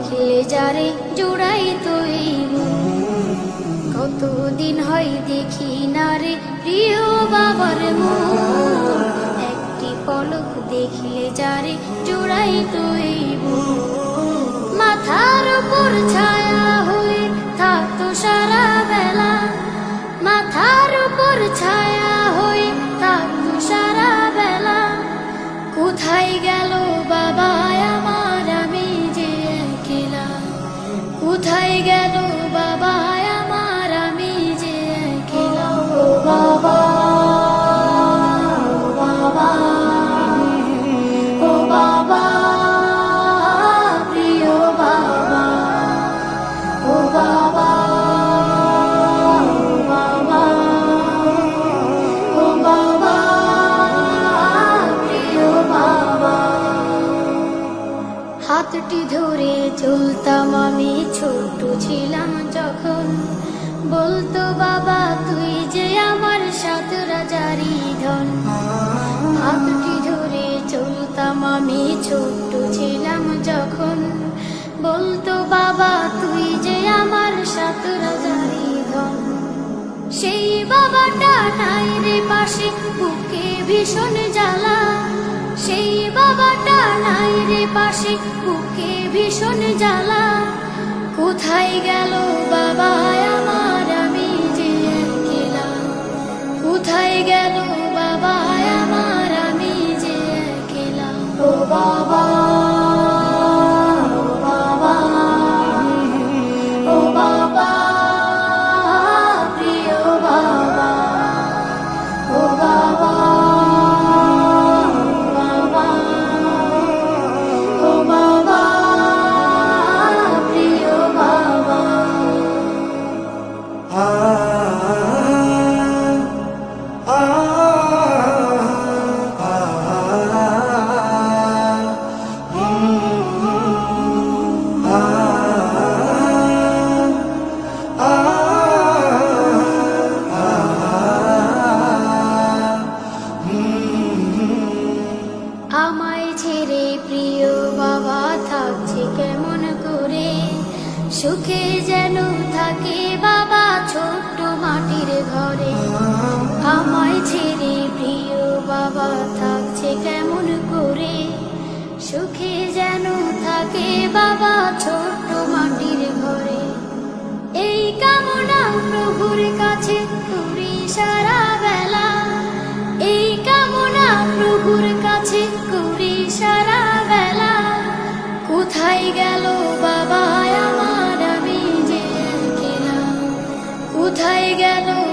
ভুলে যারে জোড়াই তুই কতদিন হয় দেখি না রে প্রিয় বাবার একটি পলক দেখলে যারে জোড়াই তুই মাথার উপর ছায়া কোথায় গেল বাবা হাতটি ধরে চলতাম আমি, ছোট ছিলাম যখন। বলতো, বাবা, তুই যে আমার সাত রাজারি ধন। হাতটি ধরে চলতাম আমি, ছোট ছিলাম যখন। বলতো, বাবা, তুই যে আমার সাত রাজারি ধন। সেই বাবাটা নাই রে পাশে, বুকে ভীষণ জ্বালা। সেই বাবাটা নাই রে পাশে বুকে ভীষণ জ্বালা। কোথায় গেল বাবা? সুখে যেন থাকে বাবা ছোট্ট মাটির ঘরে। আমায় ছেড়ে প্রিয় বাবা থাকছে কেমন করে? সুখে যেন থাকে বাবা ছোট্ট মাটির ঘরে। এই কামনা প্রভুর কাছে, করি সারা কোথায় গেল